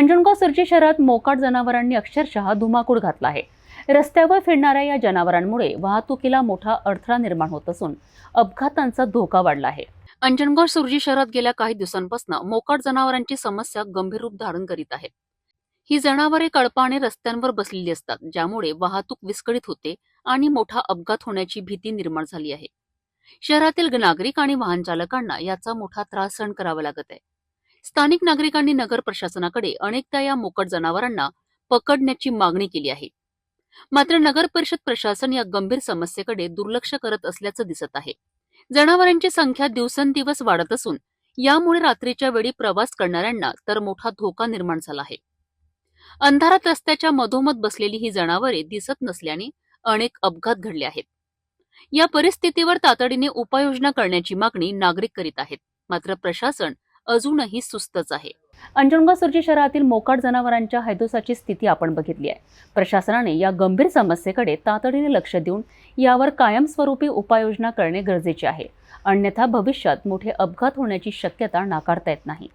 अंजनगाव सिरची शहरात मोकाट जनावरांनी अक्षरशः धुमाकूळ घातला आहे. रस्त्यावर फिरणाऱ्या या जनावरांमुळे वाहतुकीला मोठा अडथळा निर्माण होत असून अपघातांचा धोका वाढला आहे. अंजनगाव सुरजी शहरात गेल्या काही दिवसांपासून मोकाट जनावरांची समस्या गंभीर रूप धारण करीत आहे. ही जनावरे कळपाने रस्त्यांवर बसलेली असतात ज्यामुळे वाहतूक विस्कळीत होते आणि मोठा अपघात होण्याची भीती निर्माण झाली आहे. शहरातील नागरिक आणि वाहन चालकांना याचा मोठा त्रास सहन करावा लागत आहे. स्थानिक नागरिकांनी नगर प्रशासनाकडे अनेकदा या मोकट जनावरांना पकडण्याची मागणी केली आहे. मात्र नगर परिषद प्रशासन या गंभीर समस्येकडे दुर्लक्ष करत असल्याचं दिसत आहे. जनावरांची संख्या दिवसेंदिवस वाढत असून यामुळे रात्रीच्या वेळी प्रवास करणाऱ्यांना तर मोठा धोका निर्माण झाला आहे. अंधारात रस्त्याच्या मधोमध बसलेली ही जनावरे दिसत नसल्याने अनेक अपघात घडले आहेत. या परिस्थितीवर तातडीने उपाययोजना करण्याची मागणी नागरिक करीत आहेत. मात्र प्रशासन अजूनही सुस्तच आहे. अंजनगाव सुर्जी शहरातील मोकाट जनावरांच्या हैदोसाची स्थिती आपण बघितली आहे. प्रशासनाने या गंभीर समस्येकडे तातडीने लक्ष देऊन यावर कायमस्वरूपी उपाययोजना करणे गरजेचे आहे. अन्यथा भविष्यात मोठे अपघात होण्याची शक्यता नाकारता येत नाही.